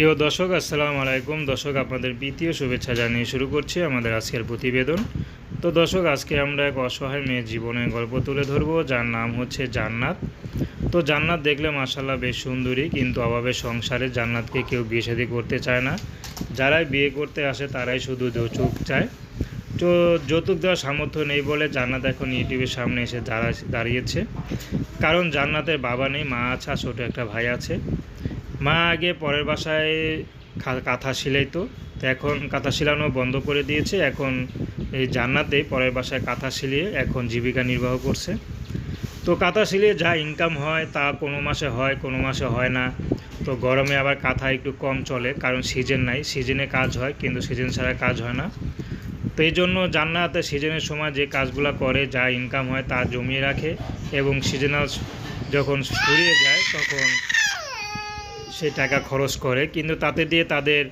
প্রিয় দর্শক, আসসালামু আলাইকুম। দর্শক, আপনাদের প্রীতীয় শুভেচ্ছা জানিয়ে শুরু করছি আমাদের আজকের প্রতিবেদন। তো দর্শক, আজকে আমরা এক অসহায় মেয়ের জীবনের গল্প তুলে ধরবো, যার নাম হচ্ছে জান্নাত। তো জান্নাত দেখলে মাসাল্লাহ বেশ সুন্দরী, কিন্তু অভাবে সংসারে জান্নাতকে কেউ বিয়ে শাদী করতে চায় না। যারাই বিয়ে করতে আসে, তারাই শুধু যৌতুক চায়। তো যৌতুক দেওয়ার সামর্থ্য নেই বলে জান্নাত এখন ইউটিউবের সামনে এসে দাঁড়া, দাঁড়িয়েছে। কারণ জান্নাতের বাবা নেই, মা আছে ছোটো একটা ভাই আছে। মা আগে পরের বাসায় কাঁথা সিলাইতো। তো এখন কাঁথা সিলানো বন্ধ করে দিয়েছে। এখন এই জান্নাতে পরের বাসায় কাঁথা সিলিয়ে এখন জীবিকা নির্বাহ করছে। তো কাঁথা সিলিয়ে যা ইনকাম হয় তা কোনো মাসে হয়, কোনো মাসে হয় না। তো গরমে আবার কাঁথা একটু কম চলে, কারণ সিজন নাই। সিজনে কাজ হয়, কিন্তু সিজন ছাড়া কাজ হয় না। তো এই জন্য জান্নাতে সিজনের সময় যে কাজগুলো করে, যা ইনকাম হয় তা জমিয়ে রাখে এবং সিজনাল যখন ফুরিয়ে যায়, তখন সে টাকা খরচ করে, কিন্তু তাতে দিয়ে তাদের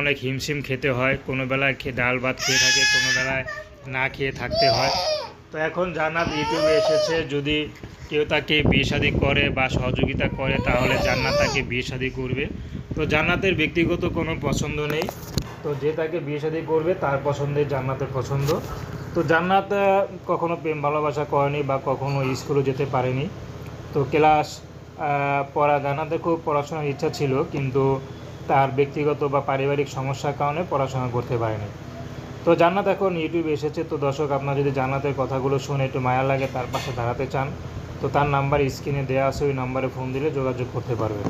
অনেক হিমশিম খেতে হয়। কোনো বেলায় খেয়ে ডাল ভাত খেয়ে থাকে, কোনো বেলায় না খেয়ে থাকতে হয়। তো এখন জান্নাত ইউটিউবে এসেছে। যদি কেউ তাকে বিয়ে শাদী করে বা সহযোগিতা করে, তাহলে জান্নাত তাকে বিয়ে শাদী করবে। তো জান্নাতের ব্যক্তিগত কোনো পছন্দ নেই। তো যে তাকে বিয়ে শাদী করবে, তার পছন্দের জান্নাতের পছন্দ। তো জান্নাত কখনো প্রেম ভালোবাসা করেনি বা কখনো স্কুলে যেতে পারেনি। তো ক্লাস পড়া জানাতে খুব পড়াশোনার ইচ্ছা ছিল, কিন্তু তার ব্যক্তিগত বা পারিবারিক সমস্যার কারণে পড়াশোনা করতে পারেনি। তো জান্নাত এখন ইউটিউবে এসেছে, তো দর্শক আপনার যদি জান্নাতের কথাগুলো শুনে একটু মায়া লাগে, তার পাশে দাঁড়াতে চান, তো তার নাম্বার স্ক্রিনে দেওয়া আছে, ওই নাম্বারে ফোন দিলে যোগাযোগ করতে পারবেন।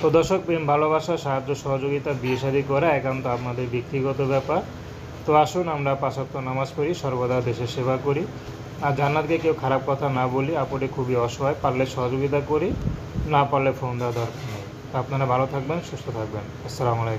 তো দর্শক, প্রেম, ভালোবাসা, সাহায্য, সহযোগিতা, বিয়ে শাদী করা একান্ত আপনাদের ব্যক্তিগত ব্যাপার। তো আসুন আমরা পাঁচক্ত নামাজ পড়ি, সর্বদা দেশের সেবা করি। আর জান্নাতকে কেউ খারাপ কথা না বলি আপনি খুবই অসহায়, পারলে সহযোগিতা করি, না পারলে ফোন দেওয়া দরকার নেই। আপনারা ভালো থাকবেন, সুস্থ থাকবেন। আসসালামু আলাইকুম।